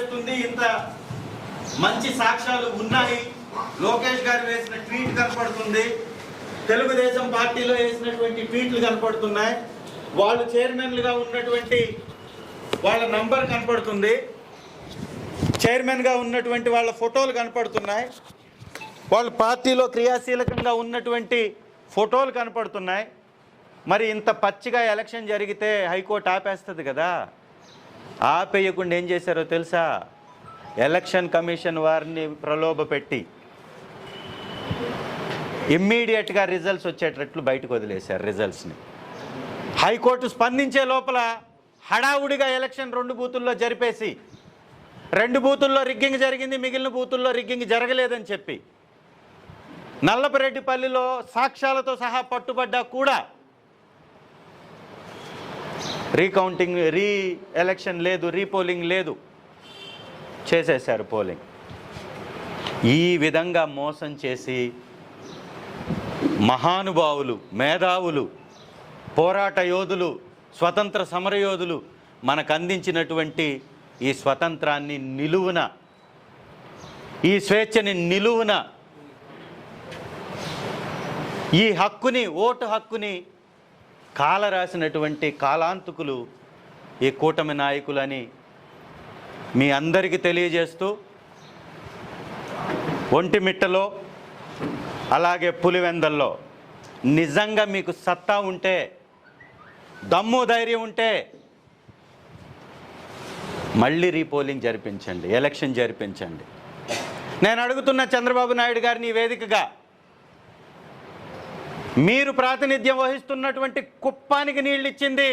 చేస్తుంది ఇంత మంచి సాక్ష్యాలు ఉన్నాయి. లోకేష్ గారు వేసిన ట్వీట్ కనపడుతుంది. తెలుగుదేశం పార్టీలో వేసినటువంటి ట్వీట్లు కనపడుతున్నాయి. వాళ్ళు చైర్మన్లుగా ఉన్నటువంటి వాళ్ళ నంబర్ కనపడుతుంది. చైర్మన్గా ఉన్నటువంటి వాళ్ళ ఫోటోలు కనపడుతున్నాయి. వాళ్ళు పార్టీలో క్రియాశీలకంగా ఉన్నటువంటి ఫోటోలు కనపడుతున్నాయి. మరి ఇంత పచ్చిగా ఎలక్షన్ జరిగితే హైకోర్టు ఆపేస్తుంది కదా. ఆపేయకుండా ఏం చేశారో తెలుసా? ఎలక్షన్ కమిషన్ వారిని ప్రలోభ పెట్టి ఇమ్మీడియట్గా రిజల్ట్స్ వచ్చేటట్లు బయటకు వదిలేశారు రిజల్ట్స్ని. హైకోర్టు స్పందించే లోపల హడావుడిగా ఎలక్షన్ రెండు బూతుల్లో జరిపేసి రెండు బూతుల్లో రిగ్గింగ్ జరిగింది మిగిలిన బూతుల్లో రిగ్గింగ్ జరగలేదని చెప్పి నల్లపరెడ్డిపల్లిలో సాక్ష్యాలతో సహా పట్టుబడ్డా కూడా రీకౌంటింగ్ రీ ఎలక్షన్ లేదు రీపోలింగ్ లేదు. చేసేశారు పోలింగ్ ఈ విధంగా మోసం చేసి మహానుభావులు మేధావులు పోరాట యోధులు స్వతంత్ర సమరయోధులు మనకు అందించినటువంటి ఈ స్వతంత్రాన్ని నిలువున ఈ స్వేచ్ఛని నిలువున ఈ హక్కుని ఓటు హక్కుని కాల రాసినటువంటి కాలాంతుకులు ఈ కూటమి నాయకులని మీ అందరికీ తెలియజేస్తూ ఒంటిమిట్టలో అలాగే పులివెందల్లో నిజంగా మీకు సత్తా ఉంటే దమ్ము ధైర్యం ఉంటే మళ్ళీ రీపోలింగ్ జరిపించండి ఎలక్షన్ జరిపించండి. నేను అడుగుతున్న చంద్రబాబు నాయుడు గారిని వేదికగా మీరు ప్రాతినిధ్యం వహిస్తున్నటువంటి కుప్పానికి నీళ్ళు ఇచ్చింది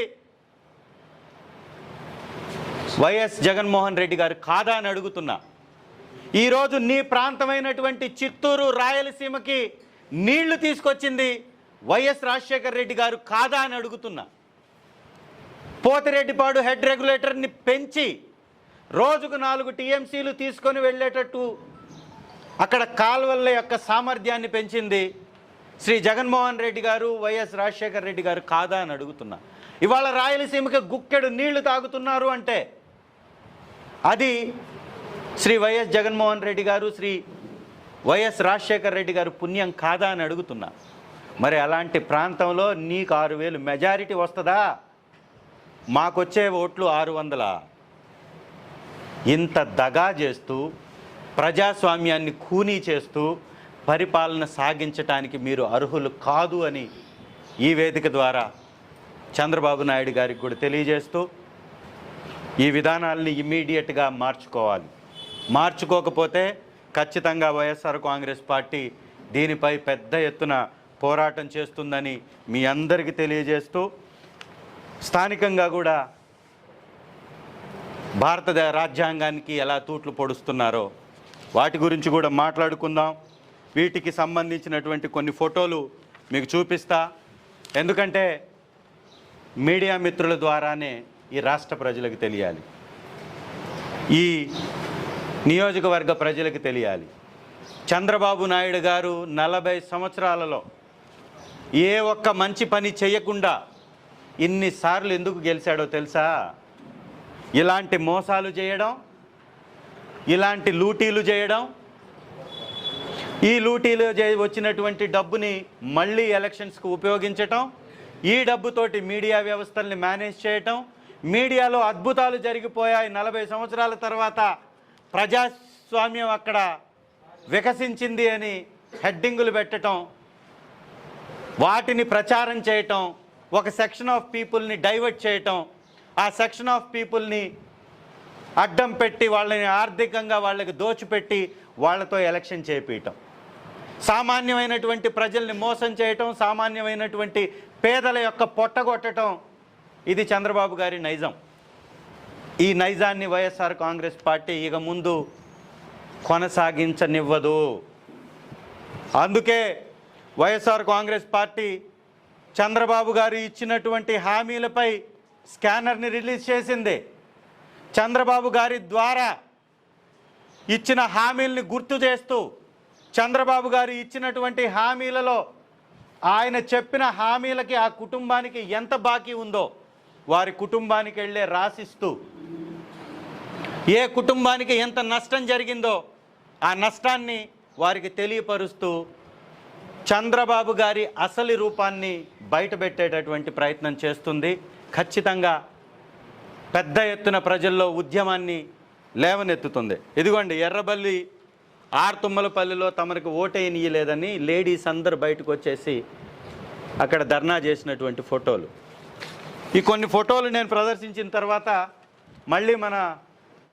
వైఎస్ జగన్మోహన్ రెడ్డి గారు కాదా అని అడుగుతున్నా. ఈరోజు నీ ప్రాంతమైనటువంటి చిత్తూరు రాయలసీమకి నీళ్ళు తీసుకొచ్చింది వైఎస్ రాజశేఖర రెడ్డి గారు కాదా అని అడుగుతున్నా. పోతిరెడ్డిపాడు హెడ్ రెగ్యులేటర్ని పెంచి రోజుకు నాలుగు టీఎంసీలు తీసుకొని వెళ్ళేటట్టు అక్కడ కాల్వల్ల యొక్క సామర్థ్యాన్ని పెంచింది శ్రీ జగన్మోహన్ రెడ్డి గారు వైఎస్ రాజశేఖర రెడ్డి గారు కాదా అని అడుగుతున్నా. ఇవాళ రాయలసీమకి గుక్కెడు నీళ్ళు తాగుతున్నారు అంటే అది శ్రీ వైఎస్ జగన్మోహన్ రెడ్డి గారు శ్రీ వైఎస్ రాజశేఖర రెడ్డి గారు పుణ్యం కాదా అని అడుగుతున్నా. మరి అలాంటి ప్రాంతంలో నీకు ఆరు వేలు మెజారిటీ వస్తుందా? మాకొచ్చే ఓట్లు ఆరు వందల? ఇంత దగా చేస్తూ ప్రజాస్వామ్యాన్ని ఖూనీ చేస్తూ పరిపాలన సాగించటానికి మీరు అర్హులు కాదు అని ఈ వేదిక ద్వారా చంద్రబాబు నాయుడు గారికి కూడా తెలియజేస్తూ ఈ విధానాల్ని ఇమ్మీడియట్గా మార్చుకోవాలి. మార్చుకోకపోతే ఖచ్చితంగా వైఎస్ఆర్ కాంగ్రెస్ పార్టీ దీనిపై పెద్ద ఎత్తున పోరాటం చేస్తుందని మీ అందరికీ తెలియజేస్తూ స్థానికంగా కూడా భారత రాజ్యాంగానికి ఎలా తూట్లు పొడుస్తున్నారో వాటి గురించి కూడా మాట్లాడుకుందాం. వీటికి సంబంధించినటువంటి కొన్ని ఫోటోలు మీకు చూపిస్తా. ఎందుకంటే మీడియా మిత్రుల ద్వారానే ఈ రాష్ట్ర ప్రజలకు తెలియాలి. ఈ నియోజకవర్గ ప్రజలకు తెలియాలి. చంద్రబాబు నాయుడు గారు నలభై సంవత్సరాలలో ఏ ఒక్క మంచి పని చేయకుండా ఇన్నిసార్లు ఎందుకు గెలిచాడో తెలుసా? ఇలాంటి మోసాలు చేయడం ఇలాంటి లూటీలు చేయడం ఈ లూటీలు వచ్చినటువంటి డబ్బుని మళ్ళీ ఎలక్షన్స్కు ఉపయోగించటం ఈ డబ్బుతోటి మీడియా వ్యవస్థల్ని మేనేజ్ చేయటం మీడియాలో అద్భుతాలు జరిగిపోయాయి నలభై సంవత్సరాల తర్వాత ప్రజాస్వామ్యం అక్కడ వికసించింది అని హెడ్డింగులు పెట్టడం వాటిని ప్రచారం చేయటం ఒక సెక్షన్ ఆఫ్ పీపుల్ని డైవర్ట్ చేయటం ఆ సెక్షన్ ఆఫ్ పీపుల్ని అడ్డం పెట్టి వాళ్ళని ఆర్థికంగా వాళ్ళకి దోచిపెట్టి వాళ్ళతో ఎలక్షన్ చేపించటం సామాన్యమైనటువంటి ప్రజల్ని మోసం చేయటం సామాన్యమైనటువంటి పేదల యొక్క పొట్టగొట్టడం ఇది చంద్రబాబు గారి నైజం. ఈ నైజాన్ని వైఎస్ఆర్ కాంగ్రెస్ పార్టీ ఇక ముందు కొనసాగించనివ్వదు. అందుకే వైఎస్ఆర్ కాంగ్రెస్ పార్టీ చంద్రబాబు గారు ఇచ్చినటువంటి హామీలపై స్కానర్ని రిలీజ్ చేసింది. చంద్రబాబు గారి ద్వారా ఇచ్చిన హామీల్ని గుర్తు చేస్తూ చంద్రబాబు గారు ఇచ్చినటువంటి హామీలలో ఆయన చెప్పిన హామీలకి ఆ కుటుంబానికి ఎంత బాకీ ఉందో వారి కుటుంబానికి వెళ్ళే రాసిస్తూ ఏ కుటుంబానికి ఎంత నష్టం జరిగిందో ఆ నష్టాన్ని వారికి తెలియపరుస్తూ చంద్రబాబు గారి అసలు రూపాన్ని బయటపెట్టేటటువంటి ప్రయత్నం చేస్తుంది. ఖచ్చితంగా పెద్ద ఎత్తున ప్రజల్లో ఉద్యమాన్ని లేవనెత్తుతుంది. ఇదిగోండి ఎర్రబల్లి ఆర్తుమ్మలపల్లిలో తమరికి ఓటేయనీయలేదని లేడీస్ అందరు బయటకు వచ్చేసి అక్కడ ధర్నా చేసినటువంటి ఫోటోలు. ఈ కొన్ని ఫోటోలు నేను ప్రదర్శించిన తర్వాత మళ్ళీ మన